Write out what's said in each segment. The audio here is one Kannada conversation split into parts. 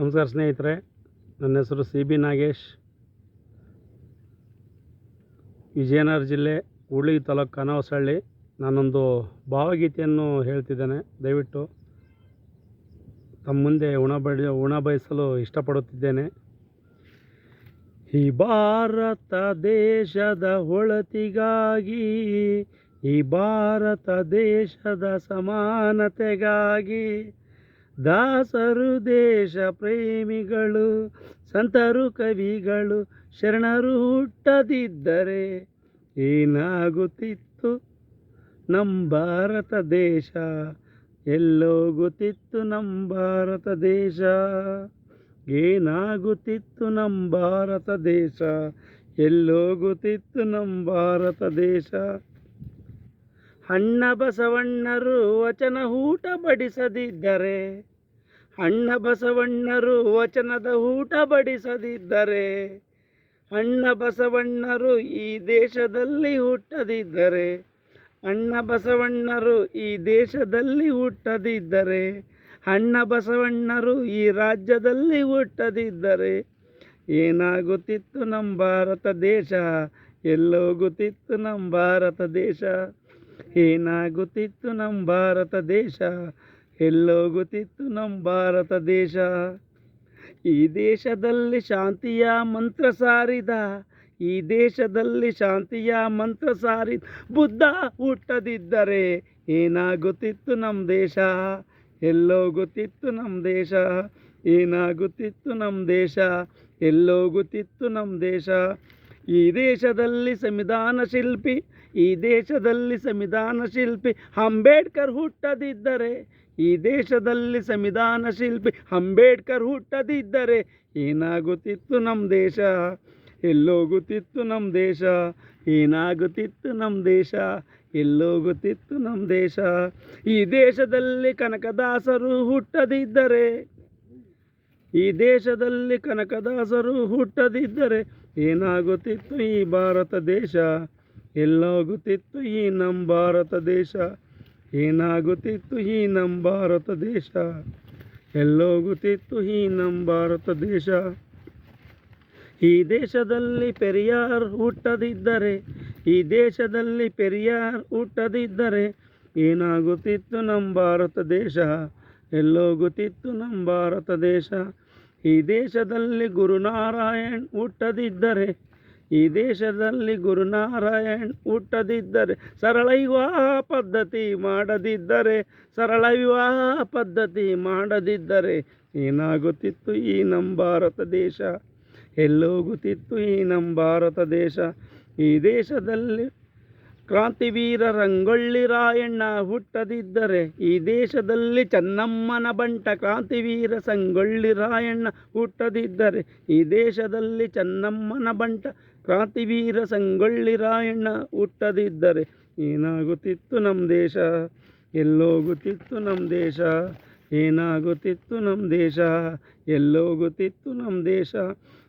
ನಮಸ್ಕಾರ ಸ್ನೇಹಿತರೆ, ನನ್ನ ಹೆಸರು ಸಿ ಬಿ ನಾಗೇಶ್. ವಿಜಯನಗರ ಜಿಲ್ಲೆ ಹುಳಿ ತಾಲೂಕು ಕನವಸಹಳ್ಳಿ ನಾನೊಂದು ಭಾವಗೀತೆಯನ್ನು ಹೇಳ್ತಿದ್ದೇನೆ, ದಯವಿಟ್ಟು ತಮ್ಮ ಮುಂದೆ ಉಣ ಬಡಿ ಬಯಸಲು ಇಷ್ಟಪಡುತ್ತಿದ್ದೇನೆ. ಈ ಭಾರತ ದೇಶದ ಒಳತಿಗಾಗಿ, ಈ ಭಾರತ ದೇಶದ ಸಮಾನತೆಗಾಗಿ ದಾಸರು ದೇಶ ಪ್ರೇಮಿಗಳು, ಸಂತರು ಕವಿಗಳು ಶರಣರು ಹುಟ್ಟದಿದ್ದರೆ ಏನಾಗುತ್ತಿತ್ತು? ನಮ್ಮ ಭಾರತ ದೇಶ, ಎಲ್ಲೋಗುತ್ತಿತ್ತು ನಮ್ಮ ಭಾರತ ದೇಶ. ಏನಾಗುತ್ತಿತ್ತು ನಮ್ಮ ಭಾರತ ದೇಶ, ಎಲ್ಲೋಗುತ್ತಿತ್ತು ನಮ್ಮ ಭಾರತ ದೇಶ. ಅಣ್ಣ ಬಸವಣ್ಣರು ವಚನ ಊಟ ಬಡಿಸದಿದ್ದರೆ ಅಣ್ಣ ಬಸವಣ್ಣರು ವಚನದ ಊಟ ಬಡಿಸದಿದ್ದರೆ ಅಣ್ಣ ಬಸವಣ್ಣರು ಈ ದೇಶದಲ್ಲಿ ಹುಟ್ಟದಿದ್ದರೆ ಅಣ್ಣ ಬಸವಣ್ಣರು ಈ ದೇಶದಲ್ಲಿ ಹುಟ್ಟದಿದ್ದರೆ ಅಣ್ಣ ಬಸವಣ್ಣರು ಈ ರಾಜ್ಯದಲ್ಲಿ ಹುಟ್ಟದಿದ್ದರೆ, ಏನಾಗುತ್ತಿತ್ತು ನಮ್ಮ ಭಾರತ ದೇಶ? ಎಲ್ಲೋಗುತ್ತಿತ್ತು ನಮ್ಮ ಭಾರತ ದೇಶ? ಏನಾಗುತ್ತಿತ್ತು ನಮ್ಮ ಭಾರತ ದೇಶ? ಎಲ್ಲೋಗುತ್ತಿತ್ತು ನಮ್ಮ ಭಾರತ ದೇಶ? ಈ ದೇಶದಲ್ಲಿ ಶಾಂತಿಯ ಮಂತ್ರ ಸಾರಿದ, ಈ ದೇಶದಲ್ಲಿ ಶಾಂತಿಯ ಮಂತ್ರ ಸಾರಿದ ಬುದ್ಧ ಹುಟ್ಟದಿದ್ದರೆ ಏನಾಗುತ್ತಿತ್ತು ನಮ್ಮ ದೇಶ? ಎಲ್ಲೋಗುತ್ತಿತ್ತು ನಮ್ಮ ದೇಶ? ಏನಾಗುತ್ತಿತ್ತು ನಮ್ಮ ದೇಶ? ಎಲ್ಲೋಗುತ್ತಿತ್ತು ನಮ್ಮ ದೇಶ? ಈ ದೇಶದಲ್ಲಿ ಸಂವಿಧಾನ ಶಿಲ್ಪಿ ಈ ದೇಶದಲ್ಲಿ ಸಂವಿಧಾನ ಶಿಲ್ಪಿ ಅಂಬೇಡ್ಕರ್ ಹುಟ್ಟದಿದ್ದರೆ, ಈ ದೇಶದಲ್ಲಿ ಸಂವಿಧಾನ ಶಿಲ್ಪಿ ಅಂಬೇಡ್ಕರ್ ಹುಟ್ಟದಿದ್ದರೆ ಏನಾಗುತ್ತಿತ್ತು ನಮ್ಮ ದೇಶ? ಎಲ್ಲೋಗುತ್ತಿತ್ತು ನಮ್ಮ ದೇಶ? ಏನಾಗುತ್ತಿತ್ತು ನಮ್ಮ ದೇಶ? ಎಲ್ಲೋಗುತ್ತಿತ್ತು ನಮ್ಮ ದೇಶ? ಈ ದೇಶದಲ್ಲಿ ಕನಕದಾಸರು ಹುಟ್ಟದಿದ್ದರೆ, ಈ ದೇಶದಲ್ಲಿ ಕನಕದಾಸರು ಹುಟ್ಟದಿದ್ದರೆ ಏನಾಗುತ್ತಿತ್ತು ಈ ಭಾರತ ದೇಶ? ಎಲ್ಲೋಗುತ್ತಿತ್ತು ಈ ನಮ್ಮ ಭಾರತ ದೇಶ. ಏನಾಗುತ್ತಿತ್ತು ಈ ನಮ್ಮ ಭಾರತ ದೇಶ? ಎಲ್ಲೋಗುತ್ತಿತ್ತು ಈ ನಮ್ಮ ಭಾರತ ದೇಶ. ಈ ದೇಶದಲ್ಲಿ ಪೆರಿಯಾರ್ ಹುಟ್ಟದಿದ್ದರೆ, ಈ ದೇಶದಲ್ಲಿ ಪೆರಿಯಾರ್ ಹುಟ್ಟದಿದ್ದರೆ ಏನಾಗುತ್ತಿತ್ತು ನಮ್ಮ ಭಾರತ ದೇಶ? ಎಲ್ಲೋಗುತ್ತಿತ್ತು ನಮ್ಮ ಭಾರತ ದೇಶ. ಈ ದೇಶದಲ್ಲಿ ಗುರುನಾರಾಯಣ್ ಹುಟ್ಟದಿದ್ದರೆ ಈ ದೇಶದಲ್ಲಿ ಗುರುನಾರಾಯಣ್ ಹುಟ್ಟದಿದ್ದರೆ ಸರಳ ವಿವಾಹ ಪದ್ಧತಿ ಮಾಡದಿದ್ದರೆ, ಸರಳ ವಿವಾಹ ಪದ್ಧತಿ ಮಾಡದಿದ್ದರೆ ಏನಾಗುತ್ತಿತ್ತು ಈ ನಮ್ಮ ಭಾರತ ದೇಶ? ಎಲ್ಲೋಗುತ್ತಿತ್ತು ಈ ನಮ್ಮ ಭಾರತ ದೇಶ? ಈ ದೇಶದಲ್ಲಿ ಕ್ರಾಂತಿವೀರ ರಂಗೊಳ್ಳಿ ರಾಯಣ್ಣ ಹುಟ್ಟದಿದ್ದರೆ, ಈ ದೇಶದಲ್ಲಿ ಚೆನ್ನಮ್ಮನ ಬಂಟ ಕ್ರಾಂತಿವೀರ ಸಂಗೊಳ್ಳಿ ರಾಯಣ್ಣ ಹುಟ್ಟದಿದ್ದರೆ, ಈ ದೇಶದಲ್ಲಿ ಚೆನ್ನಮ್ಮನ ಬಂಟ ಕ್ರಾಂತಿವೀರ ಸಂಗೊಳ್ಳಿ ರಾಯಣ್ಣ ಹುಟ್ಟದಿದ್ದರೆ ಏನಾಗುತ್ತಿತ್ತು ನಮ್ಮ ದೇಶ? ಎಲ್ಲೋಗುತ್ತಿತ್ತು ನಮ್ಮ ದೇಶ? ಏನಾಗುತ್ತಿತ್ತು ನಮ್ಮ ದೇಶ? ಎಲ್ಲೋಗುತ್ತಿತ್ತು ನಮ್ಮ ದೇಶ?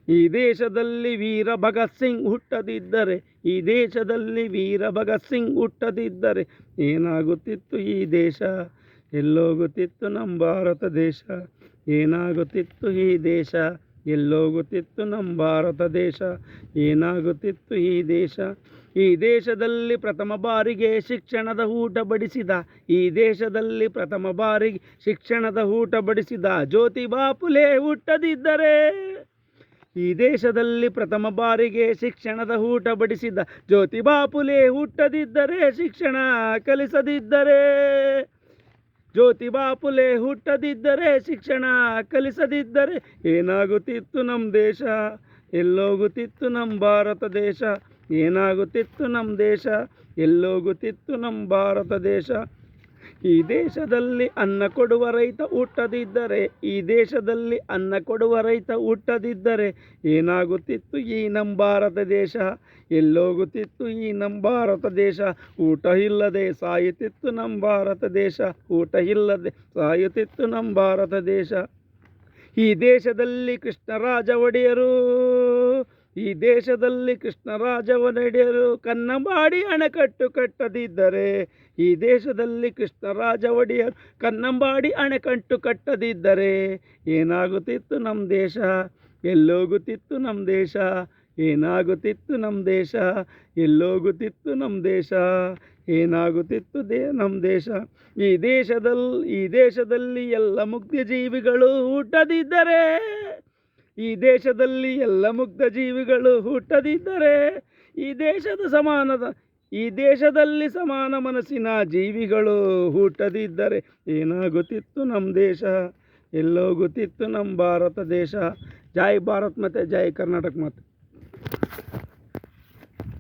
ಈ ದೇಶದಲ್ಲಿ ವೀರ ಭಗತ್ ಸಿಂಗ್ ಹುಟ್ಟದಿದ್ದರೆ, ಈ ದೇಶದಲ್ಲಿ ವೀರ ಭಗತ್ ಸಿಂಗ್ ಹುಟ್ಟದಿದ್ದರೆ ಏನಾಗುತ್ತಿತ್ತು ಈ ದೇಶ? ಎಲ್ಲೋಗುತ್ತಿತ್ತು ನಮ್ಮ ಭಾರತ ದೇಶ? ಏನಾಗುತ್ತಿತ್ತು ಈ ದೇಶ? ಎಲ್ಲೋಗುತ್ತಿತ್ತು ನಮ್ಮ ಭಾರತ ದೇಶ, ಏನಾಗುತ್ತಿತ್ತು ಈ ದೇಶ? ಈ ದೇಶದಲ್ಲಿ ಪ್ರಥಮ ಬಾರಿಗೆ ಶಿಕ್ಷಣದ ಊಟ ಬಡಿಸಿದ, ಈ ದೇಶದಲ್ಲಿ ಪ್ರಥಮ ಬಾರಿಗೆ ಶಿಕ್ಷಣದ ಊಟ ಬಡಿಸಿದ ಜ್ಯೋತಿ ಬಾಪುಲೆ ಹುಟ್ಟದಿದ್ದರೆ? ಈ ದೇಶದಲ್ಲಿ ಪ್ರಥಮ ಬಾರಿಗೆ ಶಿಕ್ಷಣದ ಊಟ ಬಡಿಸಿದ ಜ್ಯೋತಿ ಬಾಪುಲೆ ಹುಟ್ಟದಿದ್ದರೆ, ಶಿಕ್ಷಣ ಕಲಿಸದಿದ್ದರೆ? ಜ್ಯೋತಿಬಾ ಬಾಪುಲೆ ಹುಟ್ಟದಿದ್ದರೆ, ಶಿಕ್ಷಣ ಕಲಿಸದಿದ್ದರೆ ಏನಾಗುತ್ತಿತ್ತು ನಮ್ಮ ದೇಶ? ಎಲ್ಲೋಗುತ್ತಿತ್ತು ನಮ್ಮ ಭಾರತ ದೇಶ? ಏನಾಗುತ್ತಿತ್ತು ನಮ್ಮ ದೇಶ? ಎಲ್ಲೋಗುತ್ತಿತ್ತು ನಮ್ಮ ಭಾರತ ದೇಶ? ಈ ದೇಶದಲ್ಲಿ ಅನ್ನ ಕೊಡುವ ರೈತ ಹುಟ್ಟದಿದ್ದರೆ, ಈ ದೇಶದಲ್ಲಿ ಅನ್ನ ಕೊಡುವ ರೈತ ಹುಟ್ಟದಿದ್ದರೆ ಏನಾಗುತ್ತಿತ್ತು ಈ ನಮ್ಮ ಭಾರತ ದೇಶ? ಎಲ್ಲೋಗುತ್ತಿತ್ತು ಈ ನಮ್ಮ ಭಾರತ ದೇಶ? ಊಟ ಇಲ್ಲದೆ ಸಾಯುತ್ತಿತ್ತು ನಮ್ಮ ಭಾರತ ದೇಶ? ಊಟ ಇಲ್ಲದೆ ಸಾಯುತ್ತಿತ್ತು ನಮ್ಮ ಭಾರತ ದೇಶ? ಈ ದೇಶದಲ್ಲಿ ಕೃಷ್ಣರಾಜ ಒಡೆಯರು ಈ ದೇಶದಲ್ಲಿ ಕೃಷ್ಣರಾಜ ಒಡೆಯರು ಕನ್ನಂಬಾಡಿ ಅಣೆಕಟ್ಟು ಕಟ್ಟದಿದ್ದರೆ, ಈ ದೇಶದಲ್ಲಿ ಕೃಷ್ಣರಾಜ ಒಡೆಯರು ಕನ್ನಂಬಾಡಿ ಅಣೆಕಟ್ಟು ಕಟ್ಟದಿದ್ದರೆ ಏನಾಗುತ್ತಿತ್ತು ನಮ್ಮ ದೇಶ? ಎಲ್ಲೋಗುತ್ತಿತ್ತು ನಮ್ಮ ದೇಶ? ಏನಾಗುತ್ತಿತ್ತು ನಮ್ಮ ದೇಶ? ಎಲ್ಲೋಗುತ್ತಿತ್ತು ನಮ್ಮ ದೇಶ? ಏನಾಗುತ್ತಿತ್ತು ದೇ ನಮ್ಮ ದೇಶ? ಈ ದೇಶದಲ್ಲಿ ಈ ದೇಶದಲ್ಲಿ ಎಲ್ಲ ಮುಗ್ಧ ಜೀವಿಗಳು ಹುಟ್ಟದಿದ್ದರೆ ಈ ದೇಶದಲ್ಲಿ ಎಲ್ಲ ಮುಗ್ಧ ಜೀವಿಗಳು ಹುಟ್ಟದಿದ್ದರೆ ಈ ದೇಶದ ಸಮಾನದ, ಈ ದೇಶದಲ್ಲಿ ಸಮಾನ ಮನಸ್ಸಿನ ಜೀವಿಗಳು ಹುಟ್ಟದಿದ್ದರೆ ಏನಾಗುತ್ತಿತ್ತು ನಮ್ಮ ದೇಶ ಎಲ್ಲೋಗುತ್ತಿತ್ತು ನಮ್ಮ ಭಾರತ ದೇಶ. ಜೈ ಭಾರತ್ ಮತ್ತು ಜೈ ಕರ್ನಾಟಕ ಮಾತೆ